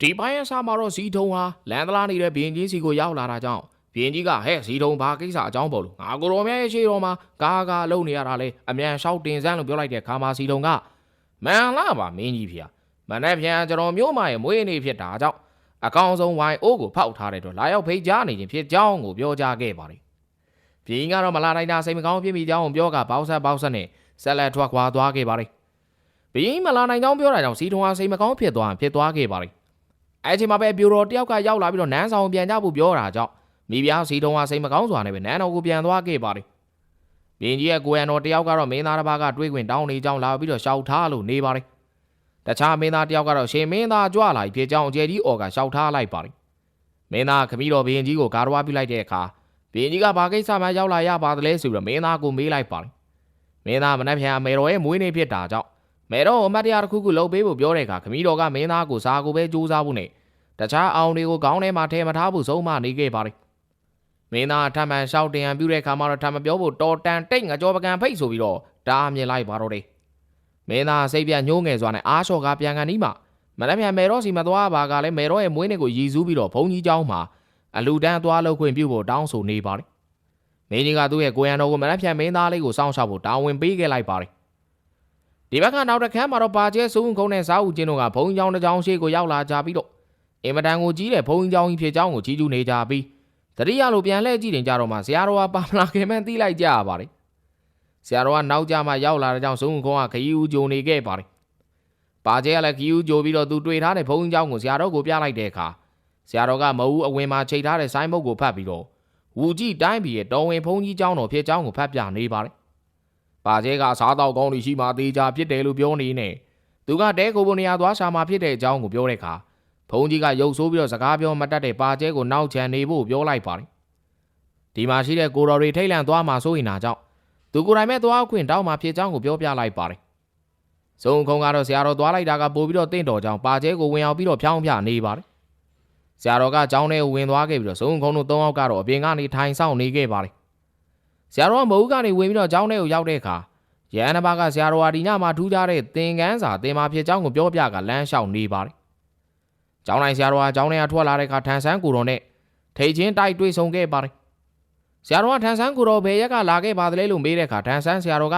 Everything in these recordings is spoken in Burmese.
ဒီပိုင်းအစားမှာတော့စီထုံဟာလန်ဒလာနေတဲ့ဘရင်ကြီးစီကိုရောက်လာတာကြောင့်ဘရင်ကြီးကဟဲ့စီထုံဘာကိစ္စအကြောင်းပေါ့လို့ငါကိုတော်မြတ်ရဲ့ရှေ့တော်မှာကာကာလုံနေရတာလေအမြန်လျှောက်တင်စမ်းလို့ပြောလိုက်တဲ့ခါမှာစီထုံကမန်လာပါမင်းကြီးဖေ။မနေ့ပြန်ကျွန်တော်မျိုးမရဲ့မွေးနေ့ဖြစ်တာကြောင့်အကောင်ဆုံးဝိုင်အိုးကိုဖောက်ထားတဲ့အတွက်လာရောက်ဖိတ်ကြားနေခြင်းဖြစ်ကြောင်းကိုပြောကြားခဲ့ပါတယ်။ဘရင်ကတော့မလာတိုင်းတာစိတ်မကောင်းဖြစ်မိကြောင်းပြောကပေါက်ဆက်ပေါက်ဆက်နဲ့ဆက်လက်ထွက်ခွာသွားခဲ့ပါတယ်။ဘရင်မလာနိုင်ကြောင်းပြောတာကြောင့်စီထုံဟာစိတ်မကောင်းဖြစ်သွားဖြစ်သွားခဲ့ပါတယ်။ အဲအချိန်မှာပဲဘီရိုတယောက်ကရောက်လာပြီးတော့နန်းဆောင်ပြန်ကြဖို့ပြောတာကြောင့်မိဖုရားစီတုံးကစိတ်မကောင်းစွာနဲ့ပဲနန်းတော်ကိုပြန်သွားခဲ့ပါတယ်။ဘင်းကြီးရဲ့ကိုရန်တော်တယောက်ကတော့မင်းသားတစ်ပါးကတွေးခွင့်တောင်းနေကြောင်းလာပြီးတော့ရှောက်ထားလို့နေပါတယ်။တခြားမင်းသားတယောက်ကတော့ရှင်မင်းသားကြွလာပြီးဖြစ်ကြောင်းအကျယ်ကြီးအော်ကရှောက်ထားလိုက်ပါတယ်။မင်းသားခမီးတော်ဘင်းကြီးကိုကာရဝါပြလိုက်တဲ့အခါဘင်းကြီးကဘာကိစ္စမှရောက်လာရပါသလဲဆိုပြီးတော့မင်းသားကိုမေးလိုက်ပါတယ်။မင်းသားမနှက်ဖြန်အမေတော်ရဲ့မွေးနေ့ဖြစ်တာကြောင့် မေတော်အမတ်တရားတစ်ခုခုလုပ်ပေးဖို့ပြောတဲ့အခါခမီးတော်ကမင်းသားကိုစားကိုပဲစူးစမ်းဖို့နဲ့ တခြားအောင်တွေကိုခေါင်းထဲမှာထဲမထားဖို့ဆုံးမနေခဲ့ပါတယ်။မင်းသားထပ်မံလျှောက်တင်ရန်ပြုတဲ့အခါမှာတော့ထပ်မပြောဖို့တော်တန်တိတ်ငကြောပကံဖိတ်ဆိုပြီးတော့တားမြင်လိုက်ပါတော့တယ်။မင်းသားစိတ်ပြညှိုးငယ်စွာနဲ့အားလျှော်ကပြန်ကန်ဒီမှာမနက်ဖြန်မေရောစီမသွားပါကလည်းမေရောရဲ့မွေးနေ့ကိုရည်စူးပြီးတော့ဘုံကြီးเจ้าမှာအလူတန်းသွားလုပ်ခွင့်ပြုဖို့တောင်းဆိုနေပါတယ်။မင်းကြီးကသူ့ရဲ့ကိုရန်တော်ကိုမနက်ဖြန်မင်းသားလေးကိုစောင့်ရှောက်ဖို့တာဝန်ပေးခဲ့လိုက်ပါတယ်။ ဒီဘက်ကနောက်တစ်ခါမှာတော့ပါကျဲစုံခုံနဲ့စားဦးချင်းတို့ကဘုံကြောင်တစ်ကြောင်ရှိကိုရောက်လာကြပြီးတော့အင်မတန်ကိုကြီးတဲ့ဘုံကြောင်ကြီးဖြစ်ကြောင်းကိုကြီးကျူးနေကြပြီးတတိယလိုပြန်လှည့်ကြည့်တင်ကြတော့မှဇရာတော်ကပါမလာခင်မှန်းသိလိုက်ကြရပါတယ်။ဇရာတော်ကနောက်ကြမှရောက်လာတဲ့ကြောင့်စုံခုံကခရီးဦးဂျုံနေခဲ့ပါတယ်။ပါကျဲကလည်းခရီးဦးဂျိုပြီးတော့သူတွေ့ထားတဲ့ဘုံကြောင်ကိုဇရာတော်ကိုပြလိုက်တဲ့အခါဇရာတော်ကမအူးအဝင်မှာချိန်ထားတဲ့ဆိုင်းမုတ်ကိုဖတ်ပြီးတော့ဝူကြီးတိုင်းပြည်ရဲ့တော်ဝင်ဘုံကြီးကြောင်တော်ဖြစ်ကြောင်းကိုဖတ်ပြနေပါတယ် ပါကျဲကစားတော့ကောင်းနေရှိမှသေးချာဖြစ်တယ်လို့ပြောနေနေသူကတဲကိုဘုံနေရာသွားရှာမှဖြစ်တဲ့အကြောင်းကိုပြောတဲ့အခါဘုံကြီးကရုပ်ဆိုးပြီးတော့စကားပြောမတတ်တဲ့ပါကျဲကိုနောက်ချန်နေဖို့ပြောလိုက်ပါတယ်။ဒီမှာရှိတဲ့ကိုတော်တွေထိတ်လန့်သွားမှဆိုရင်နာကြောင့်သူကိုယ်တိုင်မဲ့သွားခွင့်တောင်းမှဖြစ်ကြောင်းကိုပြောပြလိုက်ပါတယ်။စုံခုံကတော့ဆရာတော်သွားလိုက်တာကပို့ပြီးတော့တင့်တော်ကြောင်းပါကျဲကိုဝင်အောင်ပြီးတော့ဖြောင်းပြနေပါတယ်။ဆရာတော်ကကြောင်းထဲကိုဝင်သွားခဲ့ပြီးတော့စုံခုံတို့သုံးယောက်ကတော့အပြင်ကနေထိုင်ဆောင်နေခဲ့ပါတယ်။ ဆရာတော်ကမဟုတ်ကနေဝင်ပြီးတော့ကြောင်းထဲကိုရောက်တဲ့အခါရဟန်းတစ်ပါးကဆရာတော်ဟာဒီညမှာထူးခြားတဲ့သင်ကန်းစာသင်မာဖြစ်ကြောင်းကိုပြောပြကလမ်းလျှောက်နေပါတယ်။ကျောင်းတိုင်းဆရာတော်ဟာကျောင်းထဲကထွက်လာတဲ့အခါထန်ဆန်းကိုတော်နဲ့ထိတ်ချင်းတိုက်တွေ့ဆုံခဲ့ပါတယ်။ဆရာတော်ကထန်ဆန်းကိုတော်ဘယ်ရက်ကလာခဲ့ပါသလဲလို့မေးတဲ့အခါထန်ဆန်းဆရာတော်က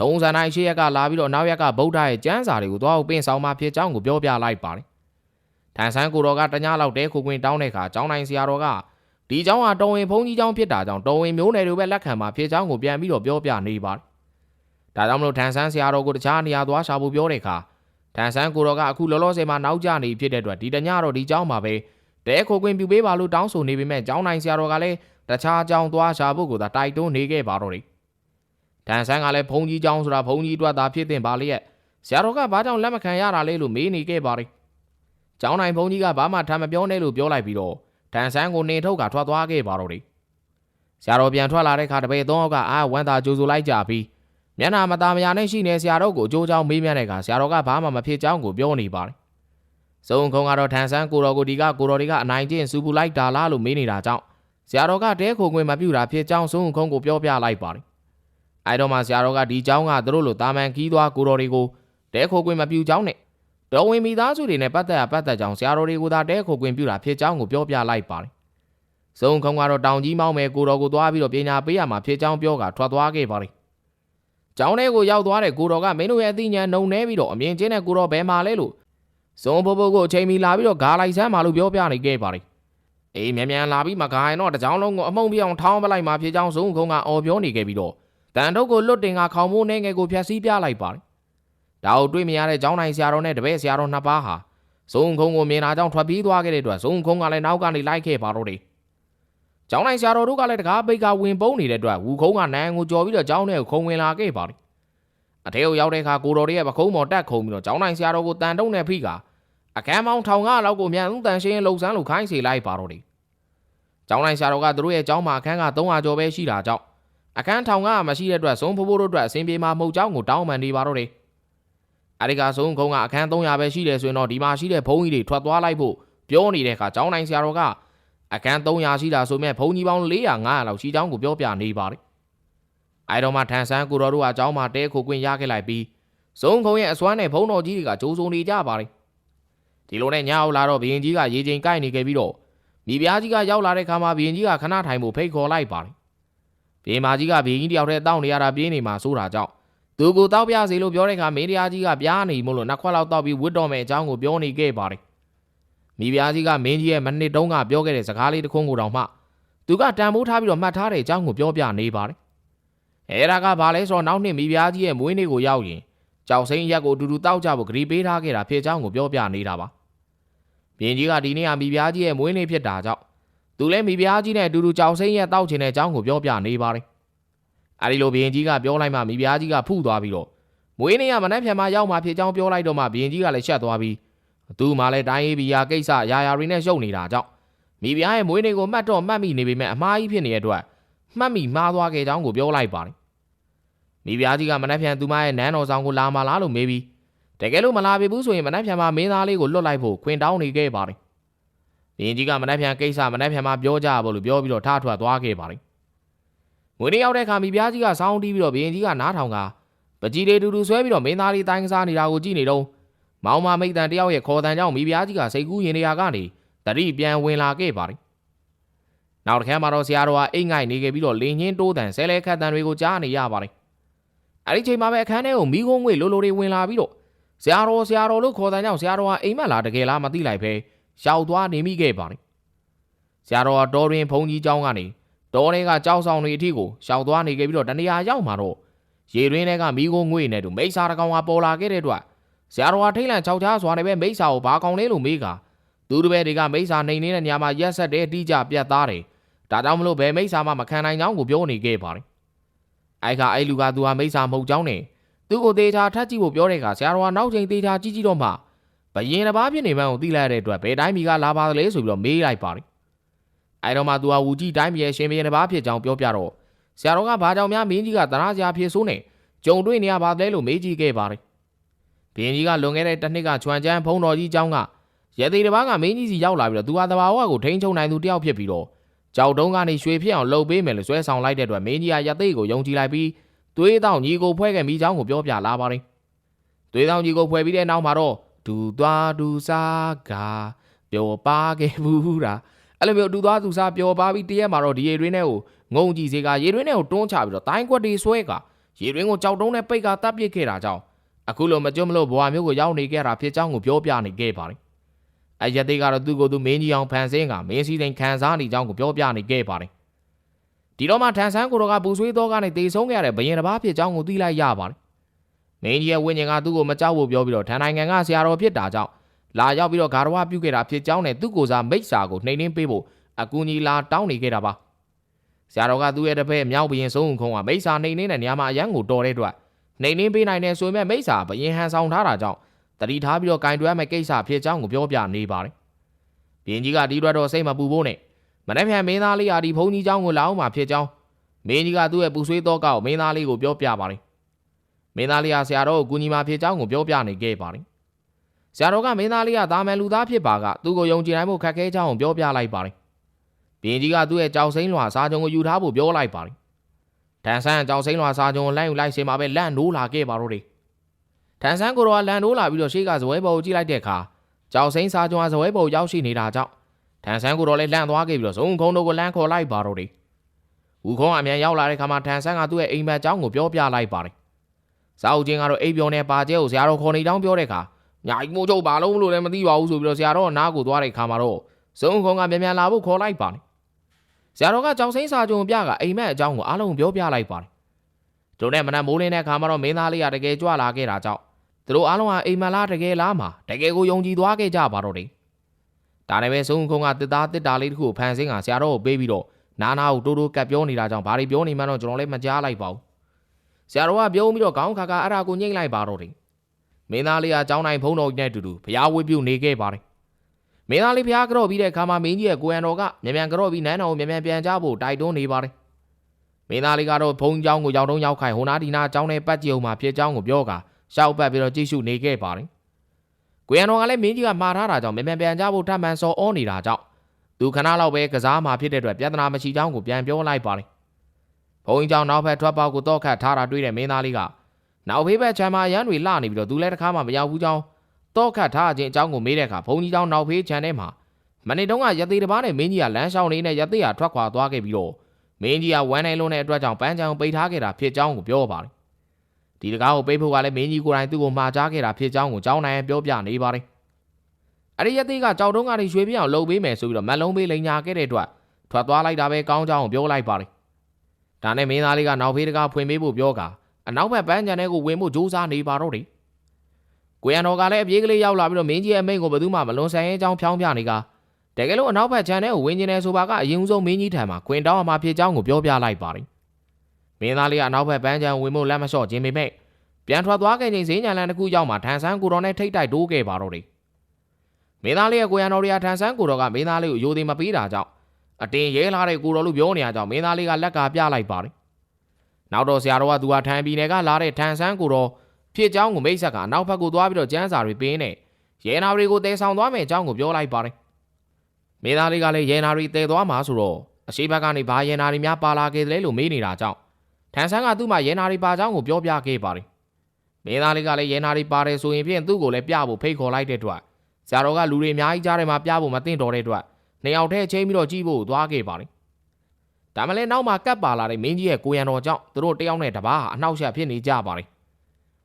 ဒုံစံတိုင်းရှေ့ရက်ကလာပြီးတော့နောက်ရက်ကဗုဒ္ဓရဲ့ကျမ်းစာတွေကိုသွားဖို့ပင့်ဆောင်မှဖြစ်ကြောင်းကိုပြောပြလိုက်ပါတယ်။ထန်ဆန်းကိုတော်ကတညလောက်တဲခုခွင်တောင်းတဲ့အခါကျောင်းတိုင်းဆရာတော်က ဒီကျောင်းဟာတော်ဝင်ဘုန်းကြီးကျောင်းဖြစ်တာကြောင့်တော်ဝင်မျိုးနယ်တွေပဲလက်ခံမှဖြစ်ကြောင်းကိုပြန်ပြီးတော့ပြောပြနေပါတယ်။ဒါကြောင့်မလို့ထန်ဆန်းဆရာတော်ကိုတခြားနေရာသွားရှာဖို့ပြောတဲ့အခါ ထန်ဆန်းကိုတော်ကအခုလောလောဆယ်မှာနောက်ကျနေဖြစ်တဲ့အတွက်ဒီတညတော့ဒီเจ้าမှာပဲတဲခိုခွင့်ပြုပေးပါလို့တောင်းဆိုနေပေမဲ့เจ้าနိုင်ဆရာတော်ကလည်းတခြားเจ้าသွားရှာဖို့ကိုသာတိုက်တွန်းနေခဲ့ပါတော့တယ်။ထန်ဆန်းကလည်းဘုံကြီးเจ้าဆိုတာဘုံကြီးအတွက်သာဖြစ်တင်ပါလျက်ဆရာတော်ကဘာကြောင့်လက်မခံရတာလဲလို့မေးနေခဲ့ပါတယ်။เจ้าနိုင်ဘုံကြီးကဘာမှထမ်းမပြောနဲ့လို့ပြောလိုက်ပြီးတော့ ထန်ဆန်းကိုနေထုတ်ကထွက်သွားခဲ့ပါတော့တယ်။ဆရာတော်ပြန်ထွက်လာတဲ့အခါတပည့်သုံးယောက်ကအာဝမ်းသာကြိုဆိုလိုက်ကြပြီးမျက်နှာမသားမယာနဲ့ရှိနေဆရာတော်ကိုအကျိုးကြောင့်မေးမြန်းတဲ့အခါဆရာတော်ကဘာမှမဖြစ်ကြောင်းကိုပြောနေပါတယ်။စုံခုံကတော့ထန်ဆန်းကိုတော်ကိုဒီကကိုတော်တွေကအနိုင်ကျင့်စူပူလိုက်တာလားလို့မေးနေတာကြောင့်ဆရာတော်ကတဲခိုခွင့်မပြုတာဖြစ်ကြောင်းစုံခုံကိုပြောပြလိုက်ပါတယ်။အဲတော့မှဆရာတော်ကဒီကြောင်းကသူတို့လိုတာမန်ခီးသွားကိုတော်တွေကိုတဲခိုခွင့်မပြုကြောင်းနဲ့ တော်ဝင်မိသားစုတွေနဲ့ပတ်သက်ရပတ်သက်ကြောင်းဆရာတော်တွေကိုသာတဲခိုခွင့်ပြုတာဖြစ်ကြောင်းကိုပြောပြလိုက်ပါတယ်။စုံခုံကတော့တောင်ကြီးမောင်းမယ်ကိုတော်ကိုသွားပြီးတော့ပညာပေးရမှာဖြစ်ကြောင်းပြောကထွက်သွားခဲ့ပါတယ်ကျောင်းထဲကိုရောက်သွားတဲ့ကိုတော်ကမင်းတို့ရဲ့အသိဉာဏ်နှုံနေပြီးတော့အမြင်ချင်းတဲ့ကိုတော်ဘယ်မှာလဲလို့ဇုံဘိုးဘိုးကိုအချိန်မီလာပြီးတော့ဂါလိုက်ဆန်းမှာလို့ပြောပြနေခဲ့ပါတယ်။အေးမြန်မြန်လာပြီးမဂါရင်တော့တကြောင်လုံးကိုအမုံပြအောင်ထောင်းပလိုက်မှဖြစ်ကြောင်းဇုံခုံကအော်ပြောနေခဲ့ပြီးတော့တန်ထုတ်ကိုလွတ်တင်ကခေါင်မိုးနေငယ်ကိုဖြတ်စည်းပြလိုက်ပါတယ်။ ဒါကိုတွေ့မြင်ရတဲ့ကျောင်းနိုင်ဆရာတော်နဲ့တပည့်ဆရာတော်နှစ်ပါးဟာဇုံခုံကိုမြင်လာကြောင်းထွက်ပြေးသွားခဲ့တဲ့အတွက်ဇုံခုံကလည်းနောက်ကနေလိုက်ခဲ့ပါတော့တယ်ကျောင်းနိုင်ဆရာတော်တို့ကလည်းတကားပိတ်ကဝင်ပုန်းနေတဲ့အတွက်ဝူခုံးကနန်းကိုကြော်ပြီးတော့ကျောင်းထဲကိုခုံဝင်လာခဲ့ပါတယ်အထဲကိုရောက်တဲ့အခါကိုတော်ရဲ့ပခုံးပေါ်တက်ခုံပြီးတော့ကျောင်းနိုင်ဆရာတော်ကိုတန်တုံးနဲ့ဖိကအခန်းပေါင်းထောင်ကလောက်ကိုမြန်ဦးတန်ရှင်းလှုပ်ဆန်းလို့ခိုင်းစေလိုက်ပါတော့တယ်ကျောင်းနိုင်ဆရာတော်ကသူတို့ရဲ့ကျောင်းမှာအခန်းက300ကျော်ပဲရှိတာကြောင့်အခန်းထောင်ကမရှိတဲ့အတွက်ဇုံဖိုးဖိုးတို့အတွက်အဆင်ပြေမှာမဟုတ်ကြောင်းကိုတောင်းပန်နေပါတော့တယ် အဲဒီကဇုံခုံးကအခန်း300ပဲရှိတယ်ဆိုရင်တော့ဒီမှာရှိတဲ့ဘုန်းကြီးတွေထွက်သွားလိုက်ဖို့ပြောနေတဲ့အခါကျောင်းနိုင်ဆရာတော်ကအခန်း300ရှိတာဆိုမဲ့ဘုန်းကြီးပေါင်း400 500လောက်ရှိကြောင်းကိုပြောပြနေပါတယ်အဲတော့မှထန်ဆန်းကိုတော်တို့ကအကျောင်းမှာတဲခိုခွင့်ရခဲ့လိုက်ပြီးဇုံခုံရဲ့အစွမ်းနဲ့ဘုံတော်ကြီးတွေကဂျိုးစုံနေကြပါတယ်ဒီလိုနဲ့ညအောင်လာတော့ဘရင်ကြီးကရေချိန်ကိုက်နေခဲ့ပြီးတော့မိဖုရားကြီးကရောက်လာတဲ့ခါမှာဘရင်ကြီးကခဏထိုင်ဖို့ဖိတ်ခေါ်လိုက်ပါတယ်ဘရင်မကြီးကဘရင်ကြီးတယောက်တည်းတောင်းနေရတာပြင်းနေမှာဆိုတာကြောင့် သူကိုတောက်ပြစီလို့ပြောတဲ့အခါမင်းတရားကြီးကပြားနေမို့လို့နှစ်ခွက်လောက်တောက်ပြီးဝတ်တော်မယ်အကြောင်းကိုပြောနေခဲ့ပါတယ်မိဖုရားကြီးကမင်းကြီးရဲ့မနစ်တုံးကပြောခဲ့တဲ့စကားလေးတစ်ခုကိုတောင်မှသူကတန်ဖိုးထားပြီးတော့မှတ်ထားတဲ့အကြောင်းကိုပြောပြနေပါတယ်အဲဒါကဘာလဲဆိုတော့နောက်နှစ်မိဖုရားကြီးရဲ့မွေးနေ့ကိုရောက်ရင်ကြောက်စိမ့်ရက်ကိုအတူတူတောက်ကြဖို့ဂရီပေးထားခဲ့တာဖြစ်ကြောင်းကိုပြောပြနေတာပါဘရင်ကြီးကဒီနေ့ကမိဖုရားကြီးရဲ့မွေးနေ့ဖြစ်တာကြောင့်သူလည်းမိဖုရားကြီးနဲ့အတူတူကြောက်စိမ့်ရက်တောက်ချင်တဲ့အကြောင်းကိုပြောပြနေပါတယ် အဲဒီလိုဘရင်ကြီးကပြောလိုက်မှမိဖုရားကြီးကဖုသွားပြီးတော့မွေးနေ့ကမနှက်ဖြန်မှာရောက်မှဖြစ်ကြောင်းပြောလိုက်တော့မှဘရင်ကြီးကလည်းရှက်သွားပြီးသူမှလည်းတိုင်းရေးပြည်ရာကိစ္စရာရာတွေနဲ့ရှုပ်နေတာကြောင့်မိဖုရားရဲ့မွေးနေ့ကိုမှတ်တော့မှတ်မိနေပေမဲ့အမှားကြီးဖြစ်နေတဲ့အတွက်မှတ်မိမှားသွားခဲ့ကြောင်းကိုပြောလိုက်ပါတယ်မိဖုရားကြီးကမနှက်ဖြန်သူမရဲ့နန်းတော်ဆောင်ကိုလာမလားလို့မေးပြီးတကယ်လို့မလာပြီဘူးဆိုရင်မနှက်ဖြန်မှာမင်းသားလေးကိုလွတ်လိုက်ဖို့ခွင်တောင်းနေခဲ့ပါတယ်ဘရင်ကြီးကမနှက်ဖြန်ကိစ္စမနှက်ဖြန်မှာပြောကြဖို့လို့ပြောပြီးတော့ထားထွက်သွားခဲ့ပါတယ် ငွေနေ့ရောက်တဲ့အခါမိဖုရားကြီးကစောင်းတီးပြီးတော့ဘရင်ကြီးကနားထောင်ကပကြီးလေးတူတူဆွဲပြီးတော့မင်းသားလေးတိုင်းကစားနေတာကိုကြည့်နေတော့မောင်မမိတ်တန်တယောက်ရဲ့ခေါ်တန်ကြောင့်မိဖုရားကြီးကစိတ်ကူးရင်နေရာကနေတတိပြန်ဝင်လာခဲ့ပါတယ်။နောက်တစ်ခါမှာတော့ဆရာတော်ကအိတ်ငိုက်နေခဲ့ပြီးတော့လင်းချင်းတိုးတန်ဆဲလဲခတ်တန်တွေကိုကြားနေရပါတယ်။အဲဒီချိန်မှာပဲအခန်းထဲကိုမိကုန်းငွေလိုလိုတွေဝင်လာပြီးတော့ဆရာတော်ဆရာတော်လို့ခေါ်တန်ကြောင့်ဆရာတော်ကအိမ်မက်လာတကယ်လားမသိလိုက်ပဲရှောက်သွားနေမိခဲ့ပါတယ်။ဆရာတော်ကတော်တွင်ဘုံကြီးเจ้าကနေ တော်တွေကကြောက်ဆောင်တွေအထိကိုရှောက်သွားနေခဲ့ပြီးတော့တနေရာရောက်မှာတော့ရေရင်းတွေကမိကုန်းငွေနဲ့တူမိစ္ဆာတကောင်ကပေါ်လာခဲ့တဲ့အတွက်ဆရာတော်ကထိတ်လန့်ချောက်ချားစွာနဲ့ပဲမိစ္ဆာကိုဘာကောင်လဲလို့မေးကသူတပည့်တွေကမိစ္ဆာနှိမ်နေတဲ့ညမှာရက်ဆက်တဲ့တိကျပြတ်သားတယ်ဒါကြောင့်မလို့ဘယ်မိစ္ဆာမှမခံနိုင်ကြောင်းကိုပြောနေခဲ့ပါတယ်အိုက်ကအဲ့လူကသူဟာမိစ္ဆာမဟုတ်ကြောင်းနဲ့သူ့ကိုတေချာထပ်ကြည့်ဖို့ပြောတဲ့အခါဆရာတော်ကနောက်ချိန်တေချာကြည့်ကြည့်တော့မှဘယင်တစ်ပါးဖြစ်နေမှန်းကိုသိလိုက်တဲ့အတွက်ဘယ်တိုင်းမီကလာပါသလဲဆိုပြီးတော့မေးလိုက်ပါတယ် အဲ့တော့မှသူဟာဝူကြီးတိုင်းပြည်ရဲ့ရှင်ဘယင်တစ်ပါးဖြစ်ကြောင်းပြောပြတော့ဆရာတော်ကဘာကြောင့်များမင်းကြီးကတနာစရာဖြစ်ဆိုးနေကြုံတွေ့နေရပါသလဲလို့မေးကြည့်ခဲ့ပါတယ်ဘယင်ကြီးကလွန်ခဲ့တဲ့တစ်နှစ်ကချွမ်ချမ်းဖုံတော်ကြီးเจ้าကရဲသေးတစ်ပါးကမင်းကြီးစီရောက်လာပြီးတော့သူဟာတဘာဝကိုထိန်းချုပ်နိုင်သူတယောက်ဖြစ်ပြီးတော့ကြောက်တုံးကနေရွှေဖြစ်အောင်လှုပ်ပေးမယ်လို့ဆွဲဆောင်လိုက်တဲ့အတွက်မင်းကြီးကရသေးကိုယုံကြည်လိုက်ပြီးသွေးတောင်ညီကိုဖွဲ့ခဲ့မိကြောင်းကိုပြောပြလာပါတယ်သွေးတောင်ညီကိုဖွဲ့ပြီးတဲ့နောက်မှာတော့ဒူသွားဒူစားကပျော်ပါခဲ့ဘူးတာ အဲ့လိုမျိုးဒူသွားဒူစားပျော်ပါပြီးတရက်မှာတော့ဒီရေရင်းထဲကိုငုံကြည့်စေကရေရင်းထဲကိုတွန်းချပြီးတော့တိုင်းကွက်တွေဆွဲကရေရင်းကိုကြောက်တုံးနဲ့ပိတ်ကတပ်ပစ်ခဲ့တာကြောင့်အခုလိုမကြွမလို့ဘဝမျိုးကိုရောက်နေခဲ့တာဖြစ်ကြောင်းကိုပြောပြနေခဲ့ပါတယ်။အယတိကတော့သူ့ကိုယ်သူမင်းကြီးအောင်ဖန်ဆင်းကမင်းစည်းစိမ်ခံစားနေကြောင်းကိုပြောပြနေခဲ့ပါတယ်။ဒီတော့မှထန်ဆန်းကိုတော်ကပူဆွေးသောကနေတေဆုံးခဲ့ရတဲ့ဘယင်တစ်ပါးဖြစ်ကြောင်းကိုသိလိုက်ရပါတယ်။မင်းကြီးရဲ့ဝိညာဉ်ကသူ့ကိုမကြောက်ဖို့ပြောပြီးတော့ထန်နိုင်ငံကဆရာတော်ဖြစ်တာကြောင့် လာရောက်ပြီးတော့ဂါရဝပြုခဲ့တာဖြစ်ကြောင်းနဲ့သူ့ကိုယ်စားမိတ်စာကိုနှိမ်နှင်းပေးဖို့အကူကြီးလာတောင်းနေခဲ့တာပါ။ဆရာတော်ကသူ့ရဲ့တစ်ဖက်မြောက်ဘရင်ဆုံးခုံကမိတ်စာနှိမ်နှင်းတဲ့နေရာမှာအရန်ကိုတော်တဲ့အတွက်နှိမ်နှင်းပေးနိုင်တဲ့ဆိုပေမဲ့မိစ္ဆာဘရင်ဟန်ဆောင်ထားတာကြောင့်တတိထားပြီးတော့ကင်တွဲမဲ့ကိစ္စဖြစ်ကြောင်းကိုပြောပြနေပါတယ်။ဘရင်ကြီးကဒီအတွက်တော့စိတ်မပူဖို့နဲ့မနေ့ဖြန်မင်းသားလေးဟာဒီဘုန်းကြီးเจ้าကိုလာအောင်မှာဖြစ်ကြောင်းမင်းကြီးကသူ့ရဲ့ပူဆွေးသောကောက်မင်းသားလေးကိုပြောပြပါတယ်။မင်းသားလေးဟာဆရာတော်ကိုကူညီမှာဖြစ်ကြောင်းကိုပြောပြနေခဲ့ပါတယ်။ ဆရာတော်ကမင်းသားလေးကသာမန်လူသားဖြစ်ပါကသူ့ကိုယုံကြည်နိုင်မှုခက်ခဲကြောင်းကိုပြောပြလိုက်ပါတယ်။ဘရင်ကြီးကသူ့ရဲ့ကြောက်စိမ့်လွှာစာချုပ်ကိုယူထားဖို့ပြောလိုက်ပါတယ်ထန်ဆန်းကြောင်စိမ့်လွာစာကြုံလန့်ယူလိုက်စင်မှာပဲလန့်နိုးလာခဲ့ပါတော့တယ်ထန်ဆန်းကိုတော့လန့်နိုးလာပြီးတော့ရှေ့ကဇပွဲပေါ်ကိုကြည့်လိုက်တဲ့အခါကြောင်စိမ့်စာကြုံကဇပွဲပေါ်ရောက်ရှိနေတာကြောင့်ထန်ဆန်းကိုတော့လည်းလန့်သွားခဲ့ပြီးတော့ဇုံခုံတို့ကိုလန့်ခေါ်လိုက်ပါတော့တယ်ဦးခုံးအမြန်ရောက်လာတဲ့ခါမှာထန်ဆန်းကသူ့ရဲ့အိမ်မက်အကြောင်းကိုပြောပြလိုက်ပါတယ်ဇာအုပ်ချင်းကတော့အိပ်ပျော်နေပါကျဲကိုဆရာတော်ခေါ်နေတောင်းပြောတဲ့အခါ ညာကြီးမိုးချုပ်ဘာလုံးလို့လည်းမသိပါဘူးဆိုပြီးတော့ဆရာတော်ကနားကိုသွားတဲ့ခါမှာတော့ဇုံခုံကမြန်မြန်လာဖို့ခေါ်လိုက်ပါတယ်ဆရာတော်ကကြောင်စိမ့်စာကြုံပြကအိမ်မက်အကြောင်းကိုအားလုံးပြောပြလိုက်ပါတယ်။တို့နဲ့မနက်မိုးလင်းတဲ့အခါမှာတော့မင်းသားလေးကတကယ်ကြွလာခဲ့တာကြောင့်တသူတို့အားလုံးဟာအိမ်မလားတကယ်လားမှာတကယ်ကိုယုံကြည်သွားခဲ့ကြပါတော့တယ်ဒါနဲ့ပဲဆုံးခုံကတစ်သားတစ်တာလေးတစ်ခုကိုဖန်ဆင်းကဆရာတော်ကိုပေးပြီးတော့နာနာကိုတိုးတိုးကပ်ပြောနေတာကြောင့်ဘာတွေပြောနေမှန်းတော့ကျွန်တော်လည်းမကြားလိုက်ပါဘူးဆရာတော်ကပြုံးပြီးတော့ခေါင်းခါခါအဲ့ဒါကိုညှိလိုက်ပါတော့တယ် မင်းသားလေးဟာကျောင်းတိုင်းဘုန်းတော်ကြီးနဲ့အတူတူဘုရားဝတ်ပြုနေခဲ့ပါတယ်မင်းသားလေးဘုရားကြော့ပြီးတဲ့အခါမှာမင်းကြီးရဲ့ကိုရန်တော်ကမြန်မြန်ကြော့ပြီးနန်းတော်ကိုမြန်မြန်ပြန်ကြဖို့တိုက်တွန်းနေပါတယ်မင်းသားလေးကတော့ဘုန်းကြီးကျောင်းကိုရောက်တော့ရောက်ခိုင်ဟိုနာဒီနာကျောင်းနဲ့ပတ်ကြုံမှာဖြစ်ကြောင်းကိုပြောကာရှောက်ပတ်ပြီးတော့ကြည့်ရှုနေခဲ့ပါတယ်ကိုရန်တော်ကလည်းမင်းကြီးကမှားထားတာကြောင့်မြန်မြန်ပြန်ကြဖို့ထပ်မံစော်ဩနေတာကြောင့်သူခဏလောက်ပဲကစားမှာဖြစ်တဲ့အတွက်ပြဿနာမရှိကြောင်းကိုပြန်ပြောလိုက်ပါတယ်ဘုန်းကြီးကျောင်းနောက်ဘက်ထွက်ပေါက်ကိုတော့ခတ်ထားတာတွေ့တဲ့မင်းသားလေးက နောက်ဖေးဘက်ချမ်းမာရန်တွေလှနေပြီးတော့သူလည်းတခါမှမရောက်ဘူးကြောင်းတော့ခတ်ထားခြင်းအကြောင်းကိုမေးတဲ့အခါဘုံကြီးကြောင်းနောက်ဖေးချမ်းထဲမှာမနေ့တုန်းကရသေးတစ်ပါးနဲ့မင်းကြီးကလမ်းလျှောက်နေတဲ့ရသေးဟာထွက်ခွာသွားခဲ့ပြီးတော့မင်းကြီးကဝမ်းနိုင်လုံးတဲ့အတွက်ကြောင့်ပန်းချံကိုပိတ်ထားခဲ့တာဖြစ်ကြောင်းကိုပြောပါတယ်ဒီတကားကိုပိတ်ဖို့ကလည်းမင်းကြီးကိုယ်တိုင်သူ့ကိုမှာကြားခဲ့တာဖြစ်ကြောင်းကိုကျောင်းနိုင်ပြောပြနေပါတယ်အဲ့ဒီရသေးကကြောက်တုံးကနေရွှေပြင်းအောင်လှုပ်ပေးမယ်ဆိုပြီးတော့မက်လုံးပေးလိန်ညာခဲ့တဲ့အတွက်ထွက်သွားလိုက်တာပဲကောင်းကြောင်းကိုပြောလိုက်ပါတယ်ဒါနဲ့မင်းသားလေးကနောက်ဖေးတကားဖွင့်ပေးဖို့ပြောကာ အနောက်ဘက်ပန်းချံထဲကိုဝင်ဖို့ကြိုးစားနေပါတော့တယ်ကိုရန်တော်ကလည်းအပြေးကလေးရောက်လာပြီးတော့မင်းကြီးရဲ့အမိန့်ကိုဘယ်သူမှမလွန်ဆန်ရဲကြောင်းဖြောင်းပြနေကတကယ်လို့အနောက်ဘက်ခြံထဲကိုဝင်ကျင်နေဆိုပါကအရင်ဆုံးမင်းကြီးထံမှာခွင်တောင်းအမှာဖြစ်ကြောင်းကိုပြောပြလိုက်ပါတယ်မင်းသားလေးကအနောက်ဘက်ပန်းချံဝင်ဖို့လက်မလျှော့ခြင်းပေမဲ့ပြန်ထွက်သွားခဲ့ချိန်ဈေးညံလန်တစ်ခုရောက်မှထန်ဆန်းကိုတော်နဲ့ထိတ်တိုက်တိုးခဲ့ပါတော့တယ်မင်းသားလေးရဲ့ကိုရန်တော်ရီယာထန်ဆန်းကိုတော်ကမင်းသားလေးကိုယိုသေးမပေးတာကြောင့်အတင်းရဲလာတဲ့ကိုတော်လို့ပြောနေရကြောင်းမင်းသားလေးကလက်ကပြလိုက်ပါတယ် နောက်တော့ဆရာတော်ကသူဟာထန်ပြည်နယ်ကလာတဲ့ထန်ဆန်းကိုတော်ဖြစ်ကြောင်းကိုမိတ်ဆက်ကနောက်ဘက်ကိုသွားပြီးတော့ကျန်းစာတွေပေးနေရဲနာတွေကိုတဲဆောင်သွားမယ်အကြောင်းကိုပြောလိုက်ပါတယ်မင်းသားလေးကလည်းရဲနာတွေတဲသွားမှာဆိုတော့အရှိဘက်ကနေဘာရဲနာတွေများပါလာခဲ့တယ်လို့မေးနေတာကြောင့်ထန်ဆန်းကသူ့မှာရဲနာတွေပါကြောင်းကိုပြောပြခဲ့ပါတယ်မင်းသားလေးကလည်းရဲနာတွေပါတယ်ဆိုရင်ဖြင့်သူ့ကိုလည်းပြဖို့ဖိတ်ခေါ်လိုက်တဲ့အတွက်ဆရာတော်ကလူတွေအများကြီးကြားထဲမှာပြဖို့မသင့်တော်တဲ့အတွက်နှစ်ယောက်တည်းချင်းပြီးတော့ကြည့်ဖို့သွားခဲ့ပါတယ် ဒါမှလည်းနောက်မှာကပ်ပါလာတဲ့မင်းကြီးရဲ့ကိုရံတော်ကြောင့်သူတို့တယောက်နဲ့တပားဟာအနှောက်အယှက်ဖြစ်နေကြပါတယ်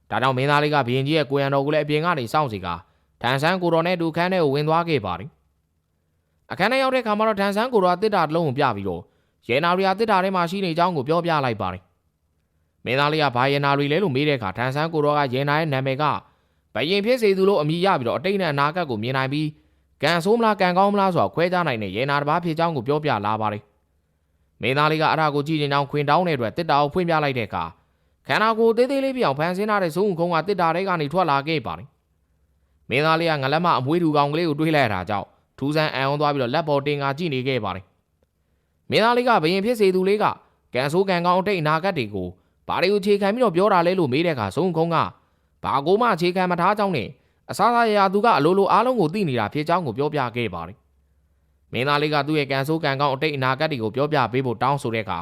ဒါကြောင့်မင်းသားလေးကဘရင်ကြီးရဲ့ကိုရံတော်ကိုလည်းအပြင်ကနေစောင့်စီကထန်ဆန်းကိုတော်နဲ့တူခန်းထဲကိုဝင်သွားခဲ့ပါတယ်အခန်းထဲရောက်တဲ့အခါမှာတော့ထန်ဆန်းကိုတော်ကတစ်တာတစ်လုံးကိုပြပြီးတော့ရဲနာရီယာတစ်တာထဲမှာရှိနေကြောင်းကိုပြောပြလိုက်ပါတယ်မင်းသားလေးကဘာရဲနာရီလဲလို့မေးတဲ့အခါထန်ဆန်းကိုတော်ကရဲနာရဲ့နာမည်ကဘယင်ဖြစ်စေသူလို့အမိရပြီးတော့အတိတ်နဲ့အနာဂတ်ကိုမြင်နိုင်ပြီးကံဆိုးမလားကံကောင်းမလားဆိုတာခွဲခြားနိုင်တဲ့ရဲနာတစ်ပါးဖြစ်ကြောင်းကိုပြောပြလာပါတယ် မင်းသားလေးကအရာကိုကြည့်နေကြောင်းခွင်တောင်းတဲ့အတွက်တစ်တာကိုဖွင့်ပြလိုက်တဲ့အခါခန္ဓာကိုယ်သေးသေးလေးပြောင်ဖန်ဆင်းထားတဲ့ဇုံခုံကတစ်တာထဲကနေထွက်လာခဲ့ပါတယ်မင်းသားလေးကငလက်မအမွေးထူကောင်ကလေးကိုတွေးလိုက်ရတာကြောင့်ထူးဆန်းအံ့ဩသွားပြီးတော့လက်ပေါ်တင်ကကြည့်နေခဲ့ပါတယ်မင်းသားလေးကဘယင်ဖြစ်စေသူလေးကကံဆိုးကံကောင်းအတိတ်အနာဂတ်တွေကိုဘာတွေကိုခြေခံပြီးတော့ပြောတာလဲလို့မေးတဲ့အခါဇုံခုံကဘာကိုမှခြေခံမထားကြောင်းနဲ့အစားအစာရာသူကအလိုလိုအားလုံးကိုသိနေတာဖြစ်ကြောင်းကိုပြောပြခဲ့ပါတယ် မင်းသားလေးကသူ့ရဲ့ကံဆိုးကံကောင်းအတိတ်အနာဂတ်တွေကိုပြောပြပေးဖို့တောင်းဆိုတဲ့အခါ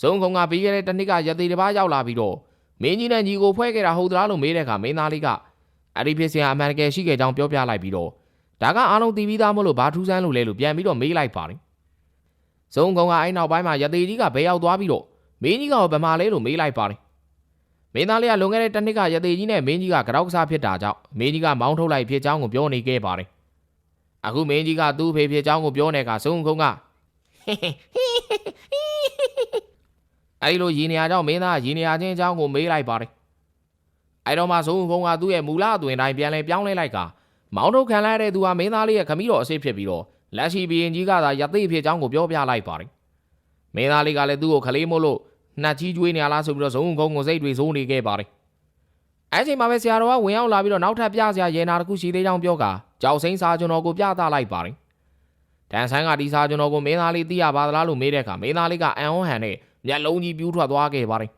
ဇုံခုံကပြီးခဲ့တဲ့တနစ်ကရသေးတစ်ပါးရောက်လာပြီးတော့မင်းကြီးနဲ့ညီကိုဖွဲ့ခဲ့တာဟုတ်သလားလို့မေးတဲ့အခါမင်းသားလေးကအဲ့ဒီဖြစ်စဉ်အမှန်တကယ်ရှိခဲ့ကြောင်းပြောပြလိုက်ပြီးတော့ဒါကအားလုံးသိပြီးသားမလို့ဘာထူးဆန်းလို့လဲလို့ပြန်ပြီးတော့မေးလိုက်ပါတယ်ဇုံကုံကအဲ့နောက်ပိုင်းမှာရသေးကြီးကဘယ်ရောက်သွားပြီးတော့မင်းကြီးကဘယ်မှာလဲလို့မေးလိုက်ပါတယ်မင်းသားလေးကလွန်ခဲ့တဲ့တစ်နှစ်ကရသေးကြီးနဲ့မင်းကြီးကကြောက်ကစားဖြစ်တာကြောင့်မင်းကြီးကမောင်းထုတ်လိုက်ဖြစ်ကြောင်းကိုပြောနေခဲ့ပါတယ် အခုမင်းကြီးကသူ့ဖေဖြစ်ကြောင်းကိုပြောနေကဇုံကုံကအဲ့ဒီလိုရင်းနေရကြောင်းမင်းသားရင်းနေရချင်းအကြောင်းကိုမေးလိုက်ပါတယ်အဲ့တော့မှဇုံကုံကသူ့ရဲ့မူလအသွင်တိုင်းပြန်လဲပြောင်းလဲလိုက်ကမောင်းထုတ်ခံလိုက်တဲ့သူဟာမင်းသားလေးရဲ့ခမီးတော်အစ်စ်ဖြစ်ပြီးတော့လက်ရှိဘီရင်ကြီးကသာရသိဖြစ်ကြောင်းကိုပြောပြလိုက်ပါတယ်မင်းသားလေးကလည်းသူ့ကိုခလေးမို့လို့နှက်ကြီးကျွေးနေရလားဆိုပြီးတော့ဇုံကုန်းကိုစိတ်တွေစိုးနေခဲ့ပါတယ် အဲ့ချိန်မှာပဲဆရာတော်ကဝင်ရောက်လာပြီးတော့နောက်ထပ်ပြစရာရေနာတစ်ခုရှိသေးကြောင်းပြောကကြောက်စိမ့်စာကျွန်တော်ကိုပြသလိုက်ပါတယ်တန်ဆန်းကဒီစာကျွန်တော်ကိုမင်းသားလေးသိရပါသလားလို့မေးတဲ့အခါမင်းသားလေးကအန်ဟွန်ဟန်နဲ့မျက်လုံးကြီးပြူးထွက်သွားခဲ့ပါတယ်